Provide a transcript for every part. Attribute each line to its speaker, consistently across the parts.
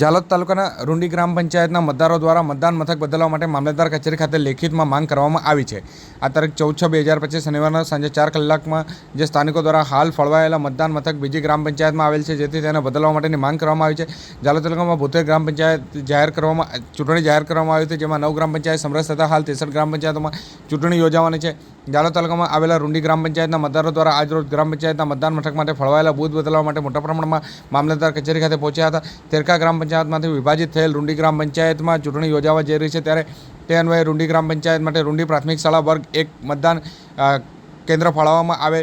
Speaker 1: જાલોદ તાલુકાના રૂંડી ગ્રામ પંચાયતના મતદારો દ્વારા મતદાન મથક બદલવા માટે મામલતદાર કચેરી ખાતે લેખિતમાં માંગ કરવામાં આવી છે. આ તારીખ ચૌદ છ બે હજાર પચીસ શનિવારના સાંજે ચાર કલાકમાં જે સ્થાનિકો દ્વારા હાલ ફળવાયેલા મતદાન મથક બીજી ગ્રામ પંચાયતમાં આવેલ છે, જેથી તેને બદલવા માટેની માંગ કરવામાં આવી છે. જાલોદ તાલુકામાં બોતેર ગ્રામ પંચાયત જાહેર કરવામાં, ચૂંટણી જાહેર કરવામાં આવી હતી, જેમાં નવ ગ્રામ પંચાયત સમરસ થતાં હાલ ત્રેસઠ ગ્રામ પંચાયતોમાં ચૂંટણી યોજાવાની છે. જાલોદ તાલુકામાં આવેલા રૂંડી ગ્રામ પંચાયતના મતદારો દ્વારા આજરોજ ગ્રામ પંચાયતના મતદાન મથક માટે ફળવાયેલા બૂથ બદલવા માટે મોટા પ્રમાણમાં મામલતદાર કચેરી ખાતે પહોંચ્યા હતા. તેરકા ગ્રામ પંચાયતમાંથી વિભાજિત થયેલ રૂંડી ગ્રામ પંચાયતમાં ચૂંટણી યોજાવા જઈ રહી છે. ત્યારે તે અન્વયે રૂંડી ગ્રામ પંચાયત માટે રૂંડી પ્રાથમિક શાળા વર્ગ એક મતદાન કેન્દ્ર ફાળવવામાં આવે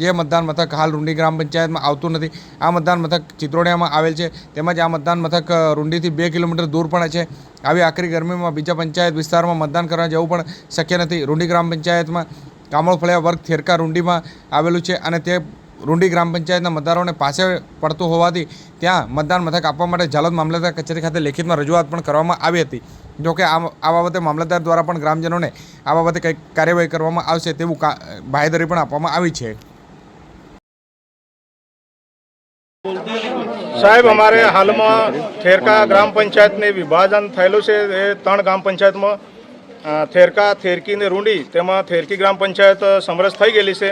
Speaker 1: જે મતદાન મથક હાલ રૂંડી ગ્રામ પંચાયતમાં આવતું નથી. આ મતદાન મથક ચિત્રોડિયામાં આવેલ છે. તેમજ આ મતદાન મથક રૂંડીથી બે કિલોમીટર દૂર પણ છે. આવી આખરી ગરમીમાં બીજા પંચાયત વિસ્તારમાં મતદાન કરવા જવું પણ શક્ય નથી. રૂંડી ગ્રામ પંચાયતમાં કામળ ફળિયા વર્ગ થેરકા રૂંડીમાં આવેલું છે અને તે રૂંડી ગ્રામ પંચાયતના મતદારોને પાસે પડતું હોવાથી ત્યાં મતદાન મથક આપવા માટે જાલોદ મામલતદાર કચેરી ખાતે લેખિતમાં રજૂઆત પણ કરવામાં આવી હતી. જોકે આ આ બાબતે મામલતદાર દ્વારા પણ ગ્રામજનોને આ બાબતે કંઈક કાર્યવાહી કરવામાં આવશે તેવું બાહેધરી પણ આપવામાં આવી છે.
Speaker 2: સાહેબ, અમારે હાલમાં થેરકા ગ્રામ પંચાયતને વિભાજન થયેલું છે. એ ત્રણ ગ્રામ પંચાયતમાં થેરકા, થેરકી ને રૂંડી, તેમાં થેરકી ગ્રામ પંચાયત સમરસ થઈ ગયેલી છે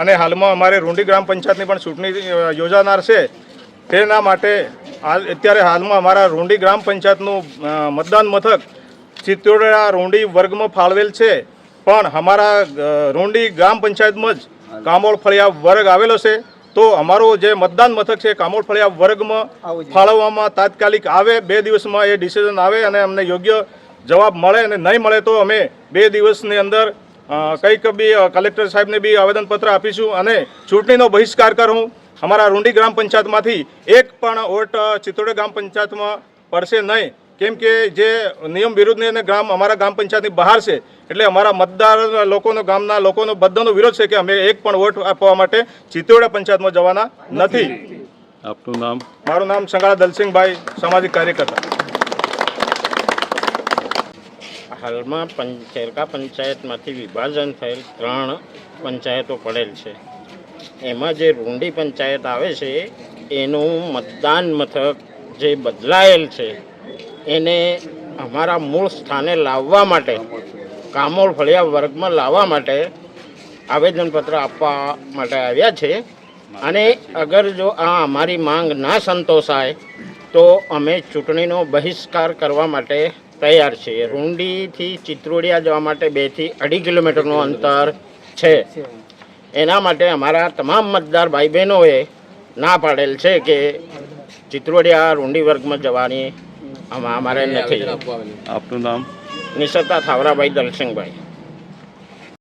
Speaker 2: અને હાલમાં અમારે રૂંડી ગ્રામ પંચાયતની પણ ચૂંટણી યોજાનાર છે. તેના માટે અત્યારે હાલમાં અમારા રૂંડી ગ્રામ પંચાયતનું મતદાન મથક ચિત્તોડા રૂંડી વર્ગમાં ફાળવેલ છે. પણ અમારા રૂંડી ગ્રામ પંચાયતમાં જ કામોળ ફળિયા વર્ગ આવેલો છે. તો અમારો જે મતદાન મથક છે કામોડ ફળિયા વર્ગમાં ફાળવવામાં તાત્કાલિક આવે બે દિવસમાં એ ડિસિઝન આવે અને અમને યોગ્ય જવાબ મળે અને નહીં મળે તો અમે બે દિવસની અંદર કંઈક બી કલેક્ટર સાહેબને બી આવેદનપત્ર આપીશું અને ચૂંટણીનો બહિષ્કાર કરું. અમારા રૂંડી ગ્રામ પંચાયતમાંથી એક પણ વોટ અ, ચિત્તોડે ગ્રામ પંચાયતમાં પડશે નહીં. કેમ કે જે નિયમ વિરુદ્ધની અને ગ્રામ અમારા ગ્રામ પંચાયતની બહાર છે એટલે અમારા મતદાર લોકોનો ગામના લોકોનો બધાનો વિરોધ છે કે અમે એક પણ વોટ આપવા માટે ચિત્તોડા પંચાયતમાં જવાના નથી.
Speaker 3: આપનું નામ?
Speaker 2: મારું નામ સંગાળા દલસિંહભાઈ સામાજિક કાર્યકર્તા.
Speaker 4: હાલમાં પંચેરકા પંચાયતમાંથી વિભાજન થયેલ ત્રણ પંચાયતો પડેલ છે. એમાં જે રૂંડી પંચાયત આવે છે એનું મતદાન મથક જે બદલાયેલ છે એને અમારા મૂળ સ્થાને લાવવા માટે, કામોળ ફળિયા વર્ગમાં લાવવા માટે આવેદનપત્ર આપવા માટે આવ્યા છે. અને અગર જો આ અમારી માંગ ના સંતોષાય, તો અમે ચૂંટણીનો બહિષ્કાર કરવા માટે તૈયાર છીએ. રૂંડીથી ચિત્રોડિયા જવા માટે બેથી અઢી કિલોમીટરનું અંતર છે. એના માટે અમારા તમામ મતદાર ભાઈ બહેનોએ ના પાડેલ છે કે ચિત્રોડિયા રૂંડી વર્ગમાં જવાની અમારે નથી.
Speaker 3: આપનું નામ?
Speaker 4: નિસરતા થાવરાભાઈ દલસિંહભાઈ.